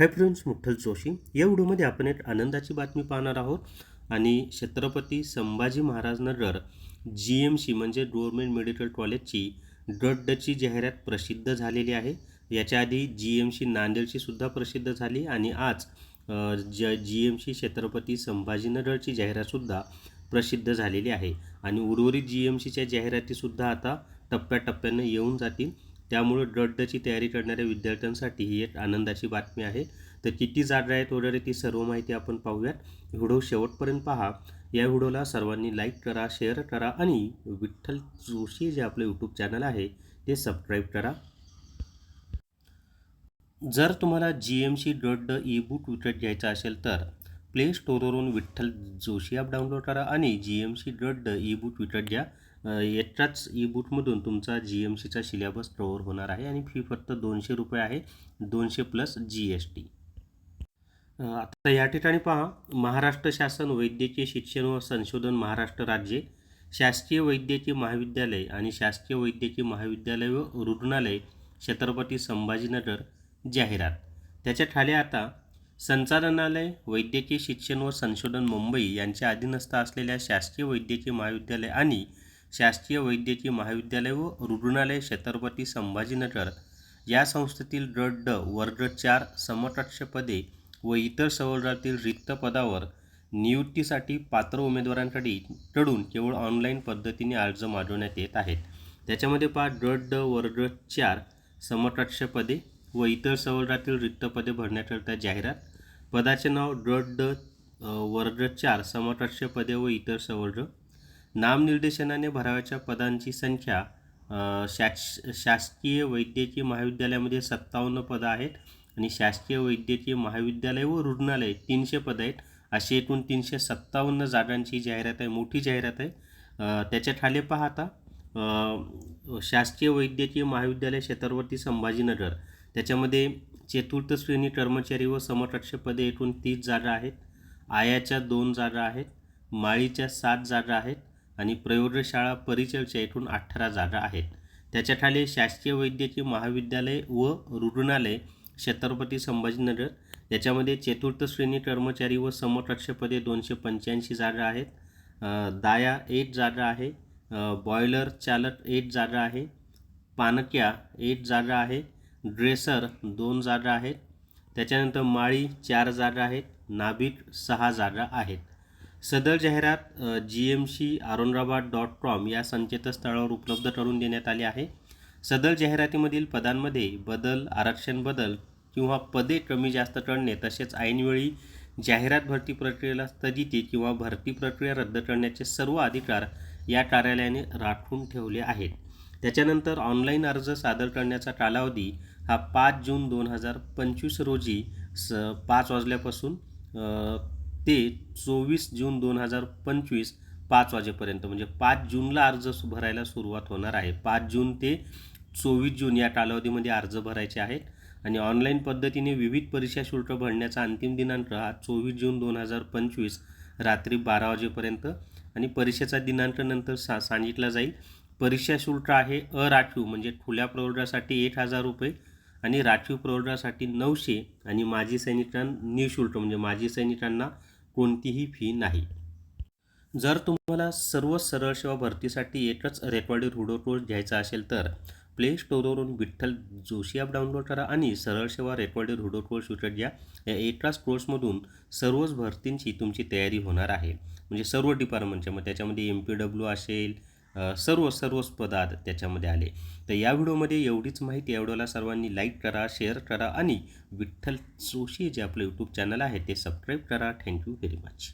Hi friends मुठ्ठल Joshi या व्हिडिओमध्ये आपण एक आनंदाची बातमी पाहणार आहोत आणि Chhatrapati Sambhaji Maharaj Nagar G M C म्हणजे गव्हर्मेंट मेडिकल कॉलेजची ड्रडची जाहिरात प्रसिद्ध झालेली आहे. याच्या आधी जी एम सी नांदेडची सुद्धा प्रसिद्ध झाली आणि आज ज जी एम सी छत्रपती संभाजीनगरची जाहिरातसुद्धा प्रसिद्ध झालेली आहे. आणि उर्वरित जी एम सीच्या जाहिरातीसुद्धा आता टप्प्याटप्प्यानं येऊन जातील. त्यामुळे डडची तयारी करणाऱ्या विद्यार्थ्यांसाठी ही एक आनंदाची बातमी आहे. तर किती जागा आहेत वगैरे ती सर्व माहिती आपण पाहूयात. व्हिडिओ शेवटपर्यंत पहा. या व्हिडिओला सर्वांनी लाईक करा शेअर करा आणि विठ्ठल जोशी जे आपलं यूट्यूब चॅनल आहे ते सबस्क्राईब करा. जर तुम्हाला G M C dot e book विकत घ्यायचा असेल तर प्ले स्टोरवरून विठ्ठल जोशी ॲप डाउनलोड करा आणि G M C dot e book विकत घ्या. याच्याच एकाच ई बुकमधून तुमचा जी एम सीचा सिलेबस कवर होणार आहे आणि फी फक्त दोनशे रुपये आहे दोनशे प्लस जी एस टी आता या ठिकाणी पहा महाराष्ट्र शासन वैद्यकीय शिक्षण व संशोधन महाराष्ट्र राज्य शासकीय वैद्यकीय महाविद्यालय आणि शासकीय वैद्यकीय महाविद्यालय व रुग्णालय छत्रपती संभाजीनगर जाहिरात. त्याच्याखाली आता संचालनालय वैद्यकीय शिक्षण व संशोधन मुंबई यांच्या अधीनस्थ असलेल्या शासकीय वैद्यकीय महाविद्यालय आणि शासकीय वैद्यकीय महाविद्यालय व रुग्णालय छत्रपती संभाजीनगर. या संस्थेतील ड वर्ग चार समकक्ष पदे व इतर संवर्गातील रिक्त पदावर नियुक्तीसाठी पात्र उमेदवारांकडे कडून केवळ ऑनलाईन पद्धतीने अर्ज मागवण्यात येत आहेत. त्याच्यामध्ये पहा ड वर्ग चार समकक्ष पदे व इतर संवर्गातील रिक्त पदे भरण्याकरिता जाहिरात. पदाचे नाव ड वर्ग चार समकक्ष पदे व इतर सवर्ग नामनिर्देशनाने भराव्याच्या पदांची संख्या शास शासकीय वैद्यकीय महाविद्यालयामध्ये सत्तावन्न पदं आहेत आणि शासकीय वैद्यकीय महाविद्यालय व रुग्णालय तीनशे पदं आहेत. अशी एकूण तीनशे सत्तावन्न जागांची जाहिरात आहे मोठी जाहिरात आहे. त्याच्याखाली पाहता शासकीय वैद्यकीय महाविद्यालय छत्रपती संभाजीनगर. त्याच्यामध्ये चतुर्थ श्रेणी कर्मचारी व समकक्ष पदे एकूण तीस जागा आहेत. आयाच्या दोन जागा आहेत. माळीच्या सात जागा आहेत. आणि प्रयोगशाळा परिचयच्या एकूण अठरा जागा आहेत. त्याच्याखाली शासकीय वैद्यकीय महाविद्यालय व रुग्णालय छत्रपती संभाजीनगर. याच्यामध्ये चतुर्थ श्रेणी कर्मचारी व समकक्षपदे दोनशे पंच्याऐंशी जागा आहेत. दाया एक जागा आहे. बॉयलर चालक एक जागा आहे. पानक्या एक जागा आहे. ड्रेसर दोन जागा आहेत. त्याच्यानंतर माळी चार जागा आहेत. नाभिक सहा जागा आहेत. सदर जाहिरात G M C Aurangabad dot com या संकेतस्थळावर उपलब्ध करून देण्यात आली आहे. सदर जाहिरातीमधील पदांमध्ये बदल आरक्षण बदल किंवा पदे कमी जास्त करणे तसेच ऐनवेळी जाहिरात भरती प्रक्रियेला स्थगिती किंवा भरती प्रक्रिया रद्द करण्याचे सर्व अधिकार या कार्यालयाने राखून ठेवले आहेत. त्याच्यानंतर ऑनलाईन अर्ज सादर करण्याचा कालावधी हा पाच जून दोन हजार पंचवीस रोजी स पाच वाजल्यापासून ते चोवीस जून दोन हजार पंचवीस पाच वाजेपर्यंत म्हणजे पाच जूनला अर्ज सु- भरायला सुरुवात होणार आहे. पाच जून ते चोवीस जून या कालावधीमध्ये अर्ज भरायचे आहेत आणि ऑनलाईन पद्धतीने विविध परीक्षा शुल्क भरण्याचा अंतिम दिनांक हा चोवीस जून दोन हजार पंचवीस रात्री बारा वाजेपर्यंत आणि परीक्षेचा दिनांक नंतर सा सांगितला जाईल. परीक्षा शुल्क आहे अराखीव म्हणजे खुल्या प्रवर्गासाठी एक हजार रुपये आणि राखीव प्रवर्गासाठी नऊशे आणि माजी सैनिकां निशुल्क म्हणजे माजी सैनिकांना कोणतीही फी नाही. जर तुम्हाला सर्व सरळ सेवा भरतीसाठी एकच रेकॉर्डेड रुडो कोर्स घ्यायचा असेल तर प्ले स्टोरवरून विठ्ठल जोशी ॲप डाउनलोड करा आणि सरळ सेवा रेकॉर्डेड हुडो कोर्स विकत घ्या. या एकाच कोर्समधून सर्वच भरतींची तुमची तयारी होणार आहे. म्हणजे सर्व डिपार्टमेंटच्या मग त्याच्यामध्ये एम पी डब्ल्यू असेल सर्व सर्वच पदार्थ त्याच्यामध्ये आले. तर या व्हिडिओमध्ये एवढीच माहिती या व्हिडिओला सर्वांनी लाईक करा शेअर करा आणि विठ्ठल जोशी जे आपलं यूट्यूब चॅनल आहे ते सबस्क्राईब करा. Thank you very much